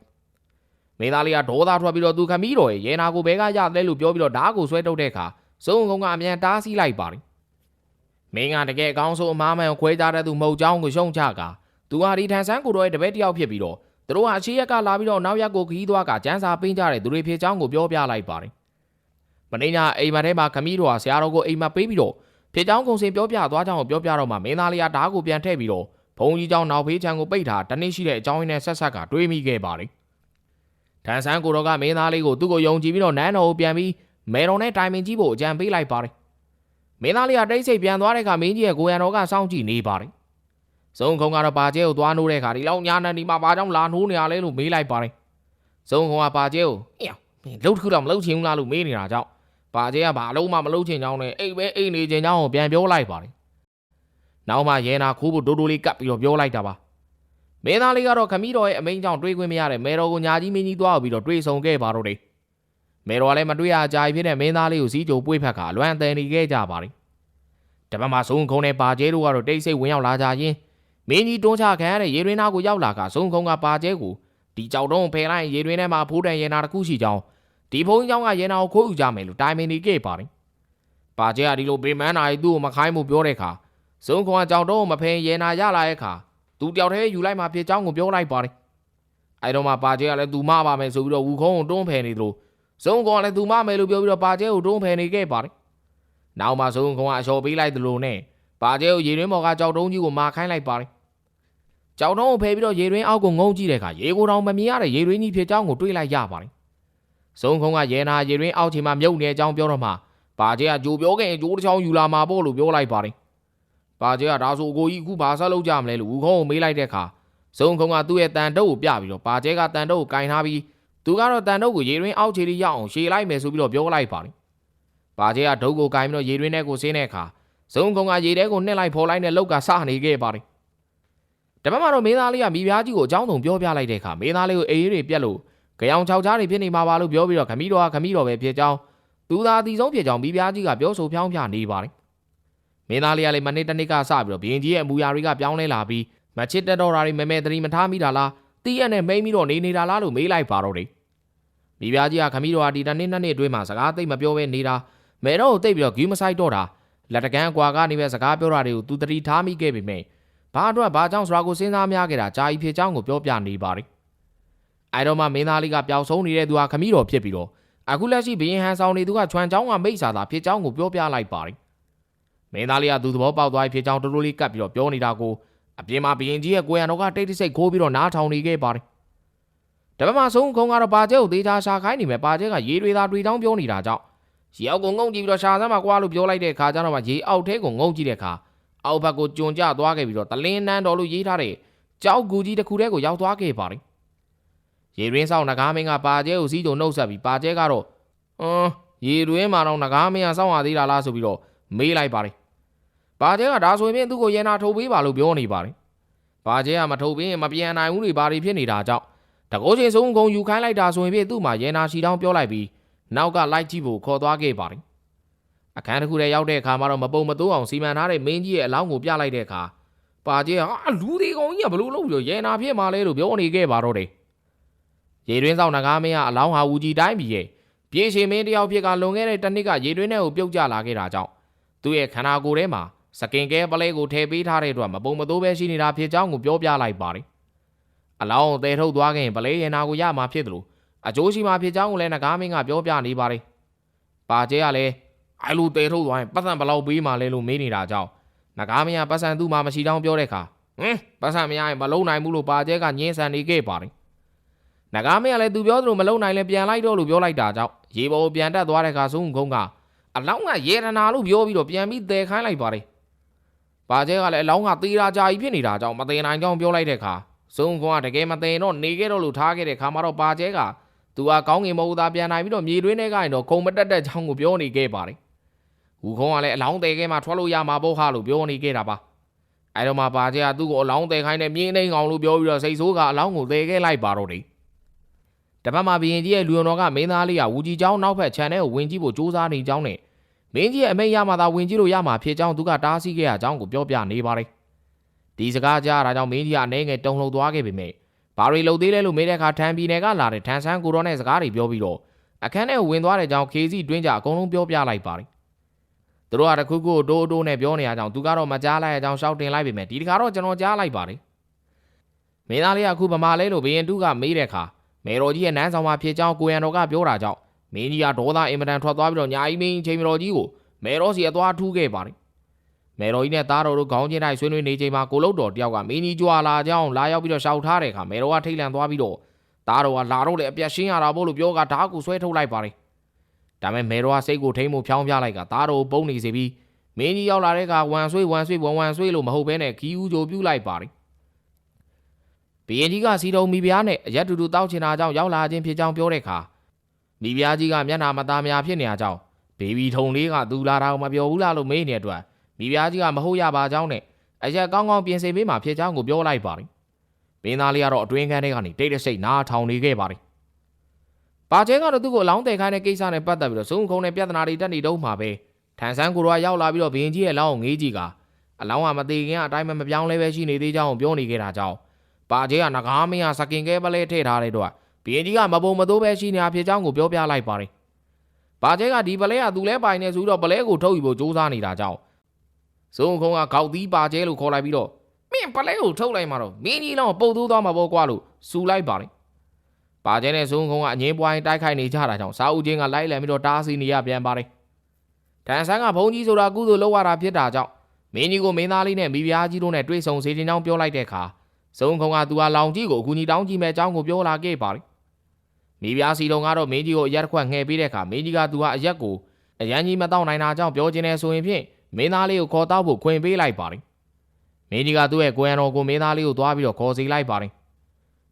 မင်းသားလေးကဒေါသထွက်ပြီးတော့သူခမီးတော်ရဲ့ရေနာကိုဘဲကရတယ်လို့ပြောပြီးတော့ဓားကိုဆွဲထုတ်တဲ့အခါဇုံကုန်းကအမြန်တားဆီးလိုက်ပါတယ်မင်းကတကယ်အကောင်းဆုံးအမားမှန်ကိုခွဲကြတဲ့သူမဟုတ်ကြောင်းကိုရှုံချကသူဟာဒီထန်ဆန်းကိုတော်ရဲ့တပည့်တစ်ယောက်ဖြစ်ပြီးတော့ သူတို့ဟာရှေ့ရက်ကလာပြီးတော့နောက်ရက်ကိုခီးသွားကကျန်းစာပင်းကြတဲ့သူတွေဖြစ်ကြောင်းကိုပြောပြလိုက်ပါတယ်။မနေ့ညအိမ်မထဲမှာခမီးတို့ဟာဆရာတော်ကိုအိမ်မပေးပြီးတော့ဖြစ်ကြောင်းကုန်စင်ပြောပြသွားကြောင်းကိုပြောပြတော့မှမင်းသားလေးကဓားကိုပြန်ထည့်ပြီးတော့ဘုံကြီးကြောင့်နောက်ဖေးချံကိုပိတ်ထားတနေ့ရှိတဲ့အကြောင်းရင်းနဲ့ဆက်ဆက်ကတွေးမိခဲ့ပါတယ်။ထန်ဆန်းကိုတော်ကမင်းသားလေးကိုသူ့ကိုယုံကြည်ပြီးတော့နန်းတော်ကိုပြန်ပြီးမေတော်နဲ့တိုင်ပင်ကြီးဖို့အကြံပေးလိုက်ပါတယ်။မင်းသားလေးကတိတ်ဆိတ်ပြန်သွားတဲ့အခါမင်းကြီးရဲ့ကိုရံတော်ကစောင့်ကြည့်နေပါတယ်။ ဇုံခုံကတော့ပါကျဲကိုသွားနိုးတဲ့အခါဒီလောက်ညာနန်ဒီမှာဘာကြောင့်လာနိုးနေရလဲလို့မေးလိုက်ပါတယ်။ဇုံခုံကပါကျဲကိုဟေ့မမင်းလှုပ်တစ်ခုတော့မလှုပ်ချင်ဘူးလားလို့မေးနေတာကြောင့်ပါကျဲကဘာလုံးမှမလှုပ်ချင်ကြောင်းနဲ့အိတ်ပဲအိတ်နေချင်ကြောင်းကိုပြန်ပြောလိုက်ပါတယ်နောက်မှရဲနာခိုးဖို့ဒိုဒိုလေးကပ်ပြီးတော့ပြောလိုက်တာပါမင်းသားလေးကတော့ခမီးတော်ရဲ့အမိန့်ကြောင့်တွေးခွင့်မရတဲ့မဲတော်ကိုညာကြီးမင်းကြီးသွားပြီးတော့တွေးဆုံခဲ့ပါတော့တယ်မဲတော်ကလည်းမတွေးရအကြာကြီးဖြစ်တဲ့မင်းသားလေးကိုစီးကြိုပွေးဖက်ကလွမ်းတယ်နေခဲ့ကြပါတယ်တပတ်မှဆုံးခုံနဲ့ပါကျဲတို့ကတော့တိတ်ဆိတ်ဝင်ရောက်လာကြရင်း မင်းကြီးတွန်းချခံရတဲ့ရေရင်းသားကိုရောက်လာကဇုံခုံကပါကျဲကိုဒီကြောက်တော့ဖယ်လိုက်ရေရင်းထဲမှာဖိုးတန်ရေနာတစ်ခုရှိကြောင်းဒီဘုံကြောင့်ကရေနာကိုခိုးယူကြမယ်လို့တိုင်မင်နေခဲ့ပါတယ်ပါကျဲကဒီလိုပေမန်းနာရီသူ့ကိုမခိုင်းမှုပြောတဲ့အခါဇုံခုံကကြောက်တော့မဖယ်ရေနာရလာတဲ့အခါသူတယောက်တည်းယူလိုက်မှဖြစ်ကြောင်းကိုပြောလိုက်ပါတယ်အဲတော့မှပါကျဲကလည်းသူမပါမယ်ဆိုပြီးတော့ဝူခုံးကိုတွန်းဖယ်နေတယ်လို့ဇုံကောင်လည်းသူမမယ်လို့ပြောပြီးတော့ပါကျဲကိုတွန်းဖယ်နေခဲ့ပါတယ်။နောက်မှဇုံကောင်ကအလျှော်ပေးလိုက်သလိုနဲ့ပါကျဲကိုရေရင်းမော်ကကြောက်တုံးကြီးကိုမာခိုင်းလိုက်ပါတယ် ကြောက်တုံးကိုဖယ်ပြီးတော့ရေရင်းအောက်ကိုငုံကြည့်တဲ့အခါရေကိုယ်တော်မမြင်ရတဲ့ရေရင်းကြီးဖြစ်ကြောင်းကိုတွေးလိုက်ရပါတယ်။စုံခုံကရဲနာရေရင်းအောက်ချိန်မှာမြုပ်နေတဲ့အကြောင်းပြောတော့မှပါကျဲကကြိုပြောခဲ့ရင်ကြိုးတစ်ချောင်းယူလာမှာပေါ့လို့ပြောလိုက်ပါတယ်။ပါကျဲကဒါဆိုအကိုကြီးအခုဘာဆက်လုပ်ကြမလဲလို့ဦးခုံးကိုမေးလိုက်တဲ့အခါစုံခုံကသူ့ရဲ့တန်တုပ်ကိုပြပြီးတော့ပါကျဲကတန်တုပ်ကိုကင်ထားပြီးသူကတော့တန်တုပ်ကိုရေရင်းအောက်ခြေလေးရောက်အောင်ရှေ့လိုက်မယ်ဆိုပြီးတော့ပြောလိုက်ပါတယ်။ပါကျဲကဒုတ်ကိုကင်ပြီးတော့ရေရင်းထဲကိုဆင်းတဲ့အခါစုံခုံကရေထဲကိုနှက်လိုက်ဖော်လိုက်တဲ့လောက်ကစနေခဲ့ပါတယ်။ တပတ်မှတော့မင်းသားလေးကမိဖုရားကြီးကိုအကြောင်းစုံပြောပြလိုက်တဲ့အခါမင်းသားလေးကိုအေးအေးတွေပြက်လို့ကြောင်ချောက်ချားတွေဖြစ်နေမှာပါလို့ပြောပြီးတော့ခမီးတော်ကခမီးတော်ပဲဖြစ်ကြောင်းသူသာအတီဆုံးဖြစ်ကြောင်းမိဖုရားကြီးကပြောဆိုဖြောင်းပြနေပါတယ်။မင်းသားလေးကလည်းမနေ့တနေ့ကစပြီးတော့ဘရင်ကြီးရဲ့အမူအရာတွေကပြောင်းလဲလာပြီးမချစ်တက်တော်တာတွေမဲမဲတရီမထားမိတာလားတီးရက်နဲ့မိမ့်ပြီးတော့နေနေတာလားလို့မေးလိုက်ပါတော့တယ်။မိဖုရားကြီးကခမီးတော်ကဒီတနေ့နှစ်နေ့အတွင်းမှာစကားသိမ့်မပြောဘဲနေတာမဲတော့ကိုတိတ်ပြီးတော့ဂူးမဆိုင်တော့တာလက်တကန်းအကွာကနေပဲစကားပြောတာတွေကိုသူတတိထားမိခဲ့ပေမဲ့ ဘာအတွက်ဘာကြောင့်ဆိုတာကိုစဉ်းစားများခဲ့တာကြာကြီးဖြစ်ကြောင်းကိုပြောပြနေပါတယ်။အဲတော့မှမင်းသားလေးကပျောက်ဆုံးနေတဲ့သူဟာခမီးတော်ဖြစ်ပြီးတော့အခုလက်ရှိဘရင်ဟန်ဆောင်နေသူကချွမ်ချောင်းကမိတ်ဆာသာဖြစ်ကြောင်းကိုပြောပြလိုက်ပါတယ်။မင်းသားလေးကသူသဘောပေါက်သွားပြီဖြစ်ကြောင်းတိုးတိုးလေးကပ်ပြီးတော့ပြောနေတာကိုအပြင်မှာဘရင်ကြီးရဲ့ကိုရံတော်ကတိတ်တိတ်ဆိတ်ခိုးပြီးတော့နားထောင်နေခဲ့ပါတယ်။တပတ်မှဆုံးခုံကတော့ပါကျဲကိုသေးချာရှာခိုင်းနေမယ်ပါကျဲကရေတွေသာတွေတောင်းပြောနေတာကြောင့်ရေအောက်ကိုငုံကြည့်ပြီးတော့ရှာစမ်းမှာကွာလို့ပြောလိုက်တဲ့အခါကျတော့မှရေအောက်ထဲကိုငုံကြည့်တဲ့အခါ အောက်ဘက်ကိုကျွံကျသွားခဲ့ပြီးတော့တလင်းနန်းတော်လို့ရေးထားတဲ့ကြောက်ကူကြီးတစ်ခုတည်းကိုရောက်သွားခဲ့ပါတယ်။ရေရင်းဆောင်နဂါမင်းကပါကျဲကိုစီးကြုံနှုတ်ဆက်ပြီးပါကျဲကတော့အင်းရေတွင်းမှာတော့နဂါမင်းကစောင့်ရသေးတာလားဆိုပြီးတော့မေးလိုက်ပါတယ်ပါကျဲကဒါဆိုရင်သူ့ကိုရဲနာထုတ်ပေးပါလို့ပြောနေပါတယ်ပါကျဲကမထုတ်ပေးရင်မပြန်နိုင်ဘူးတွေဘာတွေဖြစ်နေတာကြောင့်တကောချင်းစုံကုံယူခိုင်းလိုက်တာဆိုရင်ဖြင့်သူ့မှာရဲနာရှိတောင်းပြောလိုက်ပြီးနောက်ကလိုက်ကြည့်ဖို့ခေါ်သွားခဲ့ပါတယ် အခန်းတစ်ခုထဲရောက်တဲ့အခါမှာတော့မပုံမတိုးအောင်စီမံထားတဲ့မင်းကြီးရဲ့အလောင်းကိုပြလိုက်တဲ့အခါပါကျဲကအာလူဒီကောင်ကြီးကဘလို့လုပ်ပြီးတော့ရဲနာဖြစ်มาလဲလို့ပြောနေခဲ့ပါတော့တယ်ရေတွင်းဆောင်နဂါမင်းကအလောင်းဟာဦးကြီးတိုင်းပြည်ရဲ့ပြေးရှင်မင်းတယောက်ဖြစ်ကလွန်ခဲ့တဲ့တစ်နှစ်ကရေတွင်းထဲကိုပြုတ်ကျလာခဲ့တာကြောင့်သူ့ရဲ့ခန္ဓာကိုယ်ထဲမှာစကင်ကဲပလဲကိုထည့်ပေးထားတဲ့အတွက်မပုံမတိုးပဲရှိနေတာဖြစ်ကြောင်းကိုပြောပြလိုက်ပါတယ်။အလောင်းကိုတဲထုတ်သွားခဲ့ရင်ပလဲရင်နာကိုရမှာဖြစ်တယ်လို့အကျိုးရှိမှာဖြစ်ကြောင်းကိုလည်းနဂါမင်းကပြောပြနေပါတယ်။ပါကျဲကလည်း အဲလိုတဲထုတ်သွားရင်ပတ်စံဘယ်လောက်ပေးမှလဲလို့မေးနေတာကြောင့်နဂါမင်းကပတ်စံသူ့မှာမရှိတောင်းပြောတဲ့အခါဟင်ပတ်စံမရရင်မလုံးနိုင်ဘူးလို့ပါကျဲကညင်းဆန်နေခဲ့ပါတယ်။နဂါမင်းကလည်းသူပြောသလိုမလုံနိုင်လဲပြန်လိုက်တော့လို့ပြောလိုက်တာကြောင့်ရေပေါ်ကိုပြန်တက်သွားတဲ့အခါဆုံးခုံးကအလောင်းကရေရနာလို့ပြောပြီးတော့ပြန်ပြီးတဲခိုင်းလိုက်ပါတယ်။ပါကျဲကလည်းအလောင်းကသေးတာကြာကြီးဖြစ်နေတာကြောင့်မသေးနိုင်ကြောင်းပြောလိုက်တဲ့အခါဆုံးခုံးကတကယ်မသေးတော့နေခဲ့တော့လို့ထားခဲ့တဲ့အခါမှာတော့ပါကျဲကသူကကောင်းငင်မဟုတ်သားပြန်နိုင်ပြီးတော့မြေတွင်းထဲကရင်တော့ခုံမတက်တဲ့ချောင်းကိုပြောနေခဲ့ပါတယ်။ ဟူခုံးကလည်းအလောင်းတဲခဲမှာထွက်လို့ရမှာပေါ့ဟာလို့ပြောနေခဲ့တာပါ။အဲတော့မှပါကျဲကသူ့ကိုအလောင်းတဲခိုင်းတဲ့မြင်းနှိမ်ကောင်လို့ပြောပြီးတော့စိတ်ဆိုးကအလောင်းကိုတဲခဲလိုက်ပါတော့တယ်။တပတ်မှာဘရင်ကြီးရဲ့လူယုံတော်ကမင်းသားလေးကဝူကြီးကျောင်းနောက်ဖက်ခြံထဲကိုဝင်ကြည့်ဖို့စူးစမ်းနေကြောင်းနဲ့မင်းကြီးရဲ့အမိန့်ရမှသာဝင်ကြည့်လို့ရမှာဖြစ်ကြောင်းသူကတားဆီးခဲ့ရကြောင်းကိုပြောပြနေပါတယ်။ဒီစကားကြားရတာကြောင့်မင်းကြီးကအနေငယ်တုံလှုပ်သွားခဲ့ပေမဲ့ဘာတွေလုပ်သေးလဲလို့မေးတဲ့အခါထန်ပြည်နယ်ကလာတဲ့ထန်ဆန်းကိုတော်နဲ့စကားတွေပြောပြီးတော့အခန်းထဲကိုဝင်သွားတဲ့ကြောင်းခေစီတွင်းကြအကုန်လုံးပြောပြလိုက်ပါတယ်။ သူတို့ကတခုခုကိုတိုးတိုးနဲ့ပြောနေရကြောင်းသူကတော့မကြားလိုက်ရကြောင်းရှောက်တင်လိုက်ပေမဲ့ဒီတခါတော့ကျွန်တော်ကြားလိုက်ပါတယ်။မင်းသားလေးကအခုဗမာလဲလို့ဘရင်တုကမေးတဲ့အခါမေတော်ကြီးရဲ့နန်းဆောင်မှာဖြစ်ကြောင်းကိုရံတော်ကပြောတာကြောင့်မင်းကြီးကဒေါသအင်မတန်ထွက်သွားပြီးတော့ညာကြီးမင်းချိန်တော်ကြီးကိုမေတော်စီအသွားထူးခဲ့ပါတယ်။မေတော်ကြီးနဲ့သားတော်တို့ခေါင်းချင်းတိုင်းဆွေးနွေးနေချိန်မှာကိုလုတ်တော်တယောက်ကမင်းကြီးကြွာလာကြောင်းလာရောက်ပြီးတော့ရှောက်ထားတဲ့အခါမေတော်ကထိတ်လန့်သွားပြီးတော့သားတော်ကလာတော့လေအပြက်ရှင်းရတာပို့လို့ပြောကဓာတ်ကိုဆွဲထုတ်လိုက်ပါတယ်။ ဒါပေမဲ့မေတော်ကစိတ်ကိုထိမ့်မှုဖြောင်းပြလိုက်ကသားတော်ကိုပုံနေစေပြီးမင်းကြီးရောက်လာတဲ့အခါဝမ်ဆွေးဝမ်ဆွေးဝမ်ဝမ်ဆွေးလို့မဟုတ်ဘဲနဲ့ခီးဦးကြိုပြုတ်လိုက်ပါတယ်။ဘီရင်ကြီးကစီတုံမိဖုရားနဲ့အရက်တူတူတောက်ချင်တာကြောင့်ရောက်လာခြင်းဖြစ်ကြောင်းပြောတဲ့အခါမိဖုရားကြီးကမျက်နှာမသားများဖြစ်နေကြကြောင်းဘေဘီထုံလေးကသူလာတာကိုမပြောဘူးလားလို့မေးနေတဲ့အတွက်မိဖုရားကြီးကမဟုတ်ရပါကြောင်းနဲ့အရက်ကောင်းကောင်းပြင်ဆင်ပေးမှဖြစ်ကြောင်းကိုပြောလိုက်ပါတယ်မင်းသားလေးကတော့အတွင်းခန်းထဲကနေတိတ်တဆိတ်နားထောင်နေခဲ့ပါတယ် ပါကျဲကတော့သူ့ကိုအလောင်းတယ်ခိုင်းတဲ့ကိစ္စနဲ့ပတ်သက်ပြီးတော့ဇုံခုံနဲ့ပြဿနာတွေတက်နေတော့မှာပဲထန်ဆန်းကိုတော့ရောက်လာပြီးတော့ဘရင်ကြီးရဲ့လောင်းကိုငေးကြည့်ကအလောင်းကမသေးခင်ကအတိုင်းမပြောင်းလဲပဲရှိနေသေးကြောင်းပြောနေခဲ့တာကြောင့်ပါကျဲကငကားမင်းကစကင်ကဲပလဲထည့်ထားတဲ့တော့ဘရင်ကြီးကမပုံမသိုးပဲရှိနေတာဖြစ်ကြောင်းကိုပြောပြလိုက်ပါတယ်ပါကျဲကဒီပလဲကသူလဲပိုင်နေဆိုတော့ပလဲကိုထုတ်ယူဖို့စူးစမ်းနေတာကြောင့်ဇုံခုံကခေါက်သီးပါကျဲလို့ခေါ်လိုက်ပြီးတော့မင်းပလဲကိုထုတ်လိုက်မှတော့မင်းကြီးလောင်းပုတ်သိုးသွားမှာပေါ့ကွာလို့စူလိုက်ပါတယ် ပါကျဲနဲ့ဇုံခုံကအငင်းပွိုင်းတိုက်ခိုက်နေကြတာကြောင့်စာအုပ်ချင်းကလိုက်လံပြီးတော့တားဆီးနေရပြန်ပါတယ်တန်ဆန်းကဘုံကြီးဆိုတာကုသိုလ်လောက်ရတာဖြစ်တာကြောင့်မင်းကြီးကိုမင်းသားလေးနဲ့မိဖုရားကြီးတို့နဲ့တွေ့ဆုံစေခြင်းကြောင့်ပြောလိုက်တဲ့အခါဇုံခုံကသူဟာလောင်ကြီးကိုအကူကြီးတောင်းကြည့်မဲ့အကြောင်းကိုပြောလာခဲ့ပါတယ်မိဖုရားစီတော်ကတော့မင်းကြီးကိုအရက်တစ်ခွက်ငှဲပေးတဲ့အခါမင်းကြီးကသူဟာအရက်ကိုအရန်ကြီးမတော့နိုင်တာကြောင့်ပြောခြင်းနဲ့ဆိုရင်ဖြင့်မင်းသားလေးကိုခေါ်တော့ဖို့ခွင့်ပေးလိုက်ပါတယ်မင်းကြီးကသူ့ရဲ့ကိုယ်ရန်တော်ကိုမင်းသားလေးကိုသွားပြီးတော့ခေါ်စီလိုက်ပါတယ်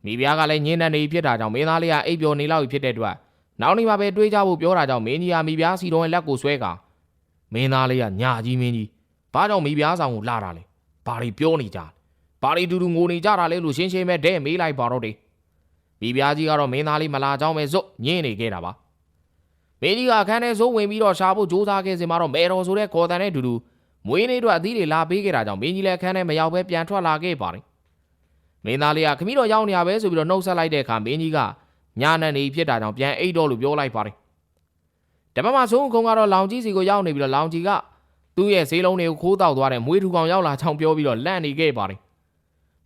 မိဖုရားကလည်းညင်းနေနေဖြစ်တာကြောင့်မင်းသားလေးကအိပ်ပျော်နေလောက်ဖြစ်တဲ့အတွက်နောက်နေ့မှပဲတွေးကြဖို့ပြောတာကြောင့်မင်းကြီးကမိဖုရားစီတော်ရဲ့လက်ကိုဆွဲကာမင်းသားလေးကညာကြီးမင်းကြီးဘာကြောင့်မိဖုရားဆောင်ကိုလာတာလဲဘာတွေပြောနေကြလဲဘာတွေတူတူငိုနေကြတာလဲလို့ရှင်းရှင်းပဲတဲ့မေးလိုက်ပါတော့တယ်မိဖုရားကြီးကတော့မင်းသားလေးမလာကြောင်းပဲဇွတ်ညင်းနေခဲ့တာပါမင်းကြီးကအခန်းထဲဇိုးဝင်ပြီးတော့ရှာဖို့ကြိုးစားခဲ့စင်မှာတော့မဲတော်ဆိုတဲ့ခေါ်တန်တဲ့တူတူမွေးနေ့အတွက်အသီးတွေလာပေးခဲ့တာကြောင့်မင်းကြီးလည်းအခန်းထဲမရောက်ပဲပြန်ထွက်လာခဲ့ပါတယ် မင်းသားလေးကခမီးတော်ရောက်နေရပဲဆိုပြီးတော့နှုတ်ဆက်လိုက်တဲ့အခါမင်းကြီးကညာနန်နေဖြစ်တာကြောင့်ပြန်အိတ်တော့လို့ပြောလိုက်ပါတယ်တပတ်မှဆုံးခုံကတော့လောင်ကြီးစီကိုရောက်နေပြီးတော့လောင်ကြီးကသူ့ရဲ့ဈေးလုံးတွေကိုခိုးတောက်သွားတဲ့မွေးထူကောင်ရောက်လာချောင်းပြောပြီးတော့လန့်နေခဲ့ပါတယ်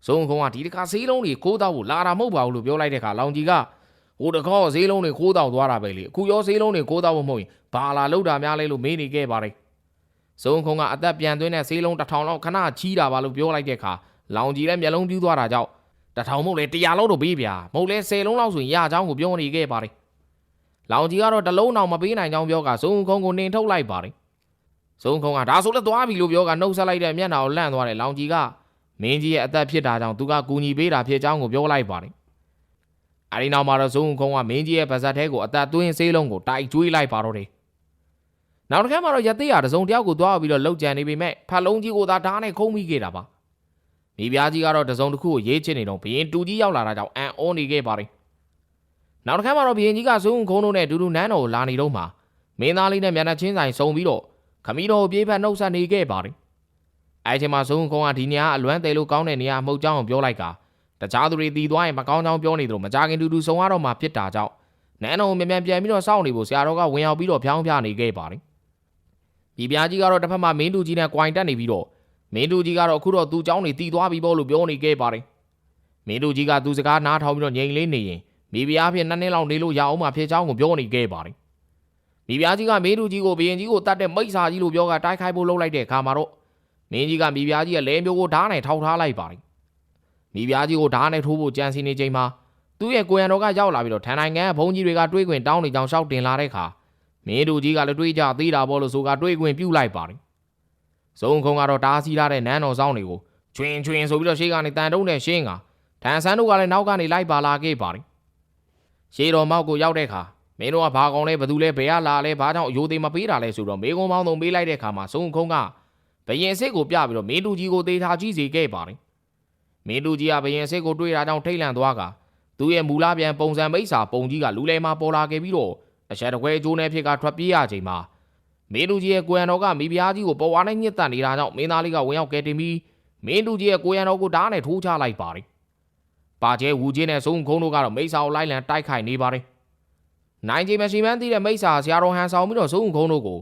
ဆုံးခုံကဒီတခါဈေးလုံးတွေခိုးတောက်ဖို့လာတာမဟုတ်ပါဘူးလို့ပြောလိုက်တဲ့အခါလောင်ကြီးကဟိုတခေါဈေးလုံးတွေခိုးတောက်သွားတာပဲလေအခုရောဈေးလုံးတွေခိုးတောက်ဖို့မဟုတ်ရင်ဘာလာလောက်တာများလဲလို့မေးနေခဲ့ပါတယ်စုံခုံကအသက်ပြန်သွင်းတဲ့ဈေးလုံးတစ်ထောင်လောက်ခဏချီးတာပါလို့ပြောလိုက်တဲ့အခါ လောင်ကြီးလည်းမျက်လုံးပြူးသွားတာကြောင့်တစ်ထောင်မဟုတ်လေ100လောက်တော့ပေးဗျာမဟုတ်လဲ10လုံးလောက်ဆိုရင်ရချောင်းကိုပြောနေခဲ့ပါတယ်လောင်ကြီးကတော့တစ်လုံးအောင်မပေးနိုင်ကြောင်းပြောကစုံခုံကိုနှင်ထုတ်လိုက်ပါတယ်စုံခုံကဒါဆိုလည်းသွားပြီလို့ပြောကနှုတ်ဆက်လိုက်တဲ့မျက်နှာကိုလန့်သွားတယ်လောင်ကြီးကမင်းကြီးရဲ့အသက်ဖြစ်တာကြောင့်သူကကူညီပေးတာဖြစ်ကြောင်းကိုပြောလိုက်ပါတယ်အဲဒီနောက်မှာတော့စုံခုံကမင်းကြီးရဲ့ပါဇက်ထဲကိုအသက်သွင်းဆေးလုံးကိုတိုက်ကျွေးလိုက်ပါတော့တယ်နောက်တစ်ခါမှတော့ရသေးရတစုံတယောက်ကိုသွားပြီးတော့လှုပ်ကြံနေပေမဲ့ဖတ်လုံးကြီးကိုသာဓာတ်နဲ့ခုံးမိခဲ့တာပါ မိဖုရားကြီးကတော့တစုံတစ်ခုကိုရေးချင်နေတော့ဘရင်တူကြီးရောက်လာတာကြောင့်အန်အောနေခဲ့ပါတယ်နောက်တစ်ခါမှတော့ဘရင်ကြီးကဇုံခုံးတို့နဲ့အတူတူနန်းတော်ကိုလာနေတော့မှမင်းသားလေးနဲ့မျက်နှာချင်းဆိုင်စုံပြီးတော့ခမီးတော်ကိုပြေးဖက်နှုတ်ဆက်နေခဲ့ပါတယ်အဲအချိန်မှာဇုံခုံးကဒီနေရာအလွမ်းတယ်လို့ကောင်းတဲ့နေရာမှုတ်ကြောင်းကိုပြောလိုက်ကတခြားသူတွေတီးသွားရင်မကောင်းကြောင်းပြောနေတယ်လို့မကြခင်တူတူစုံရတော့မှဖြစ်တာကြောင့်နန်းတော်ကိုမြန်မြန်ပြန်ပြီးတော့စောင့်နေဖို့ဆရာတော်ကဝင်ရောက်ပြီးတော့ဖြောင်းပြနေခဲ့ပါတယ်ပြည်ပြားကြီးကတော့တစ်ဖက်မှာမင်းတူကြီးနဲ့ကြွိုင်တက်နေပြီးတော့ မင်းတူကြီးကတော့အခုတော့သူ့เจ้าနေတီးသွားပြီပေါ့လို့ပြောနေခဲ့ပါတယ်မင်းတူကြီးကသူစကားနားထောင်ပြီးတော့ငြိမ်လေးနေရင်မိဖုရားဖြင့်နှစ်နှစ်လောက်နေလို့ရအောင်မှဖြစ်เจ้าကိုပြောနေခဲ့ပါတယ်မိဖုရားကြီးကမင်းတူကြီးကိုဘရင်ကြီးကိုတတ်တဲ့မိစ္ဆာကြီးလို့ပြောကတိုက်ခိုက်ဖို့လုပ်လိုက်တဲ့အခါမှာတော့မင်းကြီးကမိဖုရားကြီးရဲ့လဲမျိုးကိုဓာတ်နဲ့ထောက်ထားလိုက်ပါတယ်မိဖုရားကြီးကိုဓာတ်နဲ့ထိုးဖို့ကြံစီနေချိန်မှာသူ့ရဲ့ကိုရံတော်ကရောက်လာပြီးတော့ထန်နိုင်ငံဘုံကြီးတွေကတွေးခွင်တောင်းနေကြောင်ရှောက်တင်လာတဲ့အခါမင်းတို့ကြီးကလည်းတွေးကြသေးတာပေါ့လို့ဆိုကတွေးခွင်ပြုတ်လိုက်ပါတယ်။ စုံခုံကတော့တားစီးထားတဲ့နန်းတော်ဆောင်တွေကိုချွင်ချွင်ဆိုပြီးတော့ရှေ့ကနေတန်တုံးနဲ့ရှင်းကထန်ဆန်းတို့ကလည်းနောက်ကနေလိုက်ပါလာခဲ့ပါတယ်။ရှေးတော်မောက်ကိုရောက်တဲ့အခါမင်းတို့ကဘာကောင်လဲဘသူလဲဘယ်ကလာလဲဘာကြောင့်အယိုသေးမပေးတာလဲဆိုတော့မေကုံပေါင်းသုံးပေးလိုက်တဲ့အခါမှာစုံခုံကဘယင်စစ်ကိုပြပြီးတော့မင်းတူကြီးကိုတေထားကြည့်စေခဲ့ပါတယ်။မင်းတူကြီးကဘယင်စစ်ကိုတွေးတာကြောင့်ထိတ်လန့်သွားကသူ့ရဲ့မူလပြန်ပုံစံမိတ်စာပုံကြီးကလူလဲမှာပေါ်လာခဲ့ပြီးတော့အချက်တကွဲအကျိုးနဲ့ဖြစ်ကထွက်ပြေးရချိန်မှာ မင်းတူကြီးရဲ့ကိုရံတော်ကမိဖုရားကြီးကိုပေါ်ဝါနဲ့ညှစ်တန်နေတာကြောင့်မင်းသားလေးကဝင်ရောက်ကဲတင်ပြီးမင်းတူကြီးရဲ့ကိုရံတော်ကိုဓာတ်နဲ့ထိုးချလိုက်ပါတယ်။ပါကျဲဝူချင်းနဲ့စုံခုံးတို့ကတော့မိစ္ဆာကိုလိုက်လံတိုက်ခိုက်နေပါတယ်။နိုင်ကြီးမရှိမှန်းသိတဲ့မိစ္ဆာဆရာတော်ဟန်ဆောင်ပြီးတော့စုံခုံးတို့ကို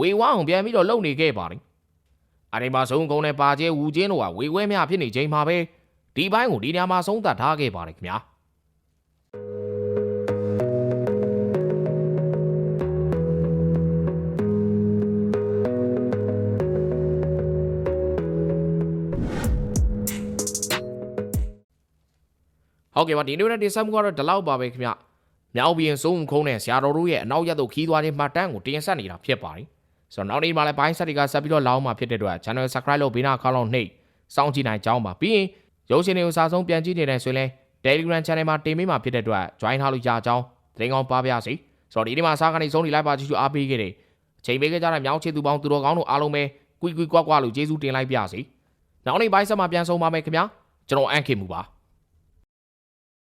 ဝေဝါအောင်ပြန်ပြီးတော့လုံနေခဲ့ပါတယ်။အဲဒီမှာစုံခုံးနဲ့ပါကျဲဝူချင်းတို့ကဝေခွဲများဖြစ်နေချိန်မှာပဲဒီဘိုင်းကိုဒီညမှာဆုံးသက်ထားခဲ့ပါတယ်ခင်ဗျာ။ ဟုတ်ကဲ့ပါဒီနေ့နဲ့တင်ဆက်မှုကတော့ဒီလောက်ပါပဲခင်ဗျမြောက်ပြီးရင်စိုးုံခုံးနဲ့ဆရာတော်တို့ရဲ့အနောက်ရက်တို့ခီးသွားခြင်းမှတ်တမ်းကိုတင်ဆက်နေတာဖြစ်ပါတယ်ဆိုတော့နောက်နေ့မှလည်းဘိုင်းဆက်တွေကဆက်ပြီးတော့လောင်းမှာဖြစ်တဲ့အတွက် channel subscribe လုပ်ဘေးနားခေါင်းလုံးနှိပ်စောင့်ကြည့်နိုင်ကြောင်းပါပြီးရင်ရုပ်ရှင်တွေကိုစာဆုံးပြန်ကြည့်နေတယ်ဆိုရင်လည်း Telegram channel မှာတင်ပေးမှာဖြစ်တဲ့အတွက် join ထားလို့ရကြောင်းသတင်းကောင်းပါပါစေဆိုတော့ဒီနေ့မှာစားကနေဆုံးနေလိုက်ပါကြည့်ရှုအားပေးခဲ့တယ်အချိန်ပေးခဲ့ကြတဲ့မြောက်ချစ်သူပေါင်းသူတော်ကောင်းတို့အားလုံးပဲကွီကွီကွာကွာလို့ကျေးဇူးတင်လိုက်ပါစီနောက်နေ့ဘိုင်းဆက်မှာပြန်ဆုံးပါမယ်ခင်ဗျာကျွန်တော်အန်ခင်မူပါ